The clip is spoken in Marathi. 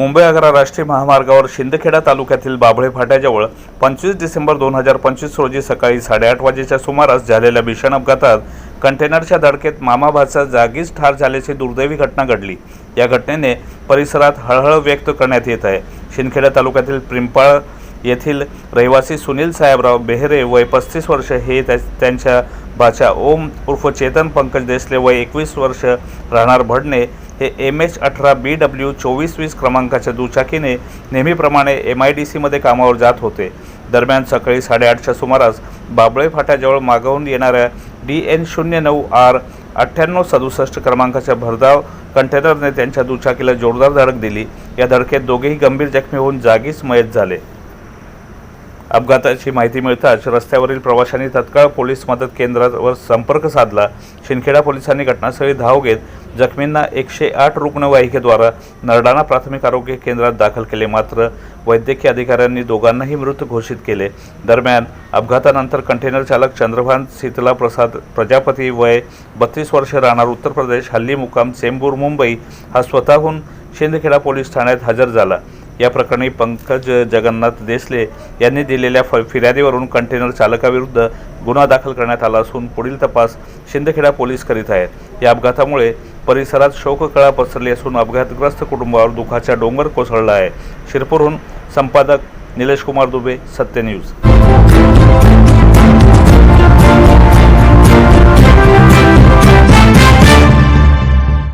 मुंबई आग्रा राष्ट्रीय महामार्गावर शिंदखेडा तालुक्यातील बाभळे फाट्याजवळ पंचवीस डिसेंबर दोन हजार पंचवीस रोजी सकाळी साडेआठ वाजेच्या सुमारास झालेल्या भीषण अपघातात कंटेनरच्या धडकेत मामा भाचा जागीच ठार झाल्याची दुर्दैवी घटना घडली. या घटनेने परिसरात हळहळ व्यक्त करण्यात येत आहे. शिंदखेडा तालुक्यातील पिंपळ येथील रहिवासी सुनील साहेबराव बेहरे वय पस्तीस वर्ष हे त्या- त्यांच्या भाच्या ओम उर्फ चेतन पंकज देसले वय एकवीस वर्ष राहणार भडणे हे एम एच अठरा बी डब्ल्यू चोवीस वीस क्रमांकाच्या दुचाकीने नेहमीप्रमाणे एम आय डी सीमध्ये कामावर जात होते. दरम्यान सकाळी साडेआठच्या सुमारास बाबळे फाट्याजवळ मागवून येणाऱ्या डी एन शून्य नऊ आर अठ्ठ्याण्णव सदुसष्ट क्रमांकाच्या भरधाव कंटेनरने त्यांच्या दुचाकीला जोरदार धडक दिली. या धडकेत दोघेही गंभीर जखमी होऊन जागीच मयत झाले. अपघाताची माहिती मिळताच रस्त्यावरील प्रवाशांनी तत्काळ पोलीस मदत केंद्रावर संपर्क साधला. शिंदखेडा पोलिसांनी घटनास्थळी धाव घेत जखमींना एकशे आठ रुग्णवाहिकेद्वारा नरडाणा प्राथमिक आरोग्य केंद्रात दाखल केले. मात्र वैद्यकीय अधिकाऱ्यांनी दोघांनाही मृत घोषित केले. दरम्यान अपघातानंतर कंटेनर चालक चंद्रभान शीतला प्रसाद प्रजापती वय बत्तीस वर्ष राहणार उत्तर प्रदेश हल्ली मुकाम चेंबूर मुंबई हा स्वतःहून शिंदखेडा पोलीस ठाण्यात हजर झाला. या प्रकरणी पंकज जगन्नाथ देसले यांनी दिलेल्या फ फिर्यादीवरून कंटेनर चालकाविरुद्ध गुन्हा दाखल करण्यात आला असून पुढील तपास शिंदखेडा पोलीस करीत आहेत. या अपघातामुळे परिसरात शोककळा पसरली असून अपघातग्रस्त कुटुंबावर दुःखाचा डोंगर कोसळला आहे. शिरपूरहून संपादक निलेश कुमार दुबे सत्य न्यूज.